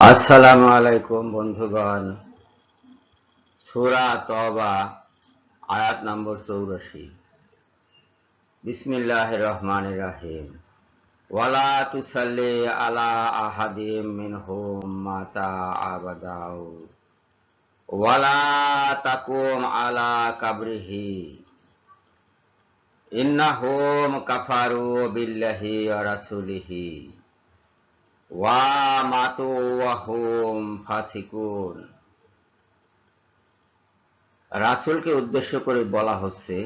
আসসালামু আলাইকুম বন্ধুগণ। সুরা তবা আয়াত নম্বর চৌরাশি। বিসমিল্লাহ রহমান রাহিম। ওয়ালা তুসাল্লি আলা আহাদিম মিনহুম মাতা আবাদাউ। ওয়ালা তাকুম আলা কাবরিহি। ইন্নাহুম কাফারু বিল্লাহি রাসূলিহি। ওয়া মাতু ওয়াহুম ফাসিকুন। রাসূলকে উদ্দেশ্য করে বলা হচ্ছে,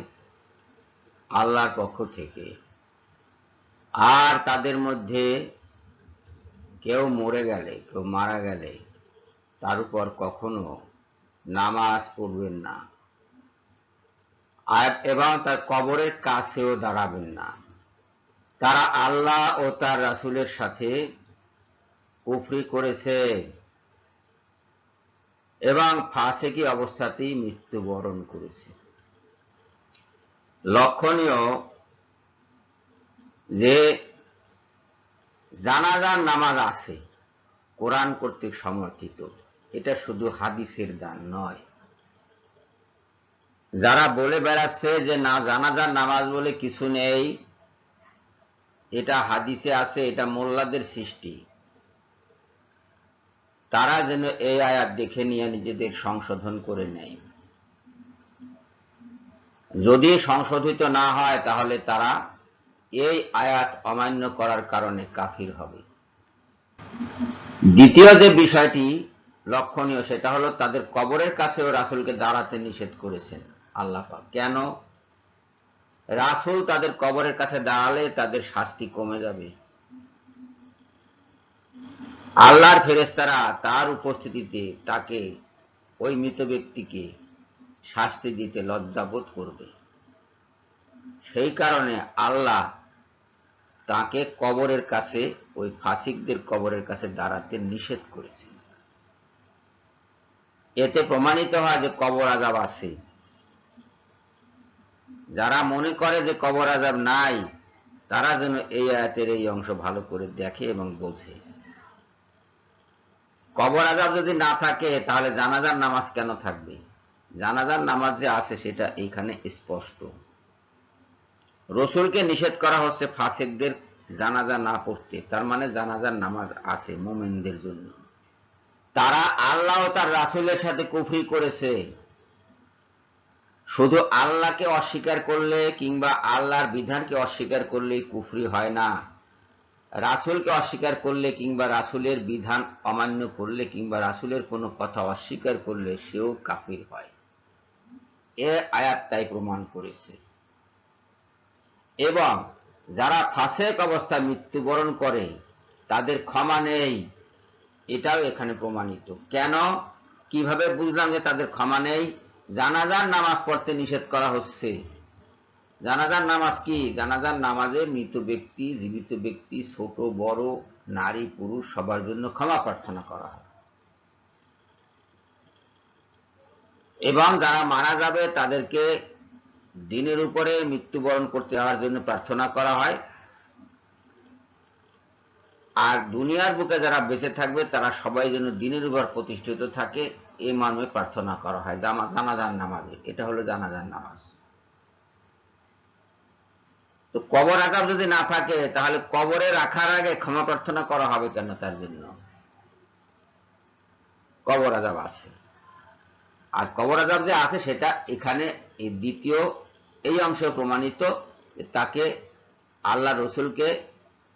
আল্লাহর পক্ষ থেকে, আর তাদের মধ্যে কেউ মরে গেলে, কেউ মারা গেলে, তার উপর কখনো নামাজ পড়বেন না। এবং তার কবরের কাছেও দাঁড়াবেন না। তারা আল্লাহ ও তার রাসূলের সাথে কুফরি করেছে। এবং ফাঁসেকি অবস্থাতেই মৃত্যুবরণ করেছে। লক্ষণীয় যে জানাজার নামাজ আছে, কোরআন কর্তৃক সমর্থিত, এটা শুধু হাদিসের দান নয়। যারা বলে বেড়াচ্ছে যে, না, জানাজার নামাজ বলে কিছু নেই, এটা হাদিসে আছে, এটা মোল্লাদের সৃষ্টি। তারা যেন এই আয়াত দেখে নিয়ে নিজেদের সংশোধন করে নেয়। যদি সংশোধিত না হয়, তাহলে তারা এই আয়াত অমান্য করার কারণে কাফির হবে। দ্বিতীয় যে বিষয়টি লক্ষণীয়, সেটা হলো তাদের কবরের কাছেও রাসুলকে দাঁড়াতে নিষেধ করেছেন আল্লাহ কেন? রাসুল তাদের কবরের কাছে দাঁড়ালে তাদের শাস্তি কমে যাবে। আল্লাহর ফেরেস্তারা তার উপস্থিতিতে তাকে ওই মৃত ব্যক্তিকে শাস্তি দিতে লজ্জাবোধ করবে। সেই কারণে আল্লাহ তাকে কবরের কাছে, ওই ফাসিকদের কবরের কাছে দাঁড়াতে নিষেধ করেছে এতে প্রমাণিত হয় যে কবর আজাব আছে। যারা মনে করে যে কবর আজাব নাই, তারা যেন এই আয়াতের এই অংশ ভালো করে দেখে এবং বোঝে কবর আজাব যদি না থাকে, তাহলে জানাজার নামাজ কেন থাকবে? জানাজার নামাজ যে আছে, সেটা এইখানে স্পষ্ট। রসুলকে নিষেধ করা হচ্ছে ফাসেকদের জানাজা না পড়তে। তার মানে জানাজার নামাজ আছে মোমেনদের জন্য। তারা আল্লাহ তার রাসুলের সাথে কুফরি করেছে। শুধু আল্লাহকে অস্বীকার করলে কিংবা আল্লাহর বিধানকে অস্বীকার করলে কুফরি হয় না। রাসুলকে অস্বীকার করলে কিংবা রাসুলের বিধান অমান্য করলে কিংবা রাসুলের কোনো কথা অস্বীকার করলে সেও কাফির হয়। এ আয়াত তাই প্রমাণ করেছে। এবং যারা ফাঁসেক অবস্থায় মৃত্যুবরণ করে, তাদের ক্ষমা নেই। এটাও এখানে প্রমাণিত। কেন? কীভাবে বুঝলাম যে তাদের ক্ষমা নেই? জানাজার নামাজ পড়তে নিষেধ করা হচ্ছে। জানাজার নামাজ কি? জানাজার নামাজে মৃত ব্যক্তি, জীবিত ব্যক্তি, ছোট, বড়, নারী, পুরুষ, সবার জন্য ক্ষমা প্রার্থনা করা হয়। এবং যারা মারা যাবে, তাদেরকে দিনের উপরে মৃত্যুবরণ করতে যাওয়ার জন্য প্রার্থনা করা হয়। আর দুনিয়ার বুকে যারা বেঁচে থাকবে, তারা সবাই যেন দিনের উপর প্রতিষ্ঠিত থাকে এই মানবে প্রার্থনা করা হয়। জানাজার নামাজে। এটা হলো জানাজার নামাজ। তো কবর আজাব যদি না থাকে, তাহলে কবরে রাখার আগে ক্ষমা প্রার্থনা করা হবে কেন তার জন্য? কবর আজাব আছে। আর কবর আজাব যে আছে, সেটা এখানে এই দ্বিতীয়, এই অংশে প্রমাণিত তাকে আল্লাহ রসুলকে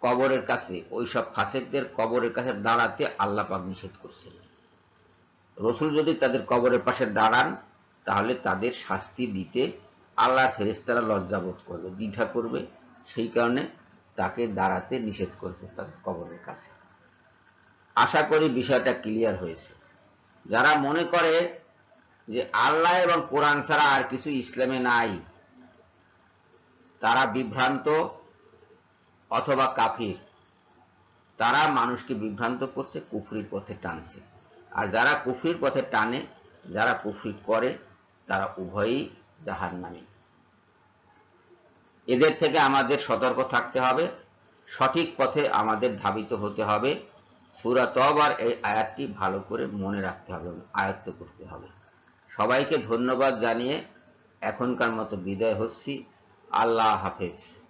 কবরের কাছে ওইসব ফাঁসেকদের কবরের কাছে দাঁড়াতে আল্লাহ পাক নিষেধ করছেন। রসুল যদি তাদের কবরের পাশে দাঁড়ান, তাহলে তাদের শাস্তি দিতে আল্লাহ ফেরেস্তারা লজ্জাবোধ করবে, দ্বিধা করবে, সেই কারণে তাকে দাঁড়াতে নিষেধ করেছে তাদের কবরের কাছে। আশা করি বিষয়টা ক্লিয়ার হয়েছে। যারা মনে করে যে আল্লাহ এবং কোরআন ছাড়া আর কিছু ইসলামে নাই, তারা বিভ্রান্ত অথবা কাফির, তারা মানুষকে বিভ্রান্ত করছে, কুফরির পথে টানছে। আর যারা কুফরির পথে টানে, যারা কুফরি করে, তারা উভয়ই জাহার নামে এদের থেকে আমাদের সতর্ক থাকতে হবে, সঠিক পথে আমাদের ধাবিত হতে হবে। সুরা তবার এই আয়াতটি ভালো করে মনে রাখতে হবে আয়ত্ত করতে হবে। সবাইকে ধন্যবাদ জানিয়ে এখনকার মতো বিদায় হচ্ছি। আল্লাহ হাফেজ।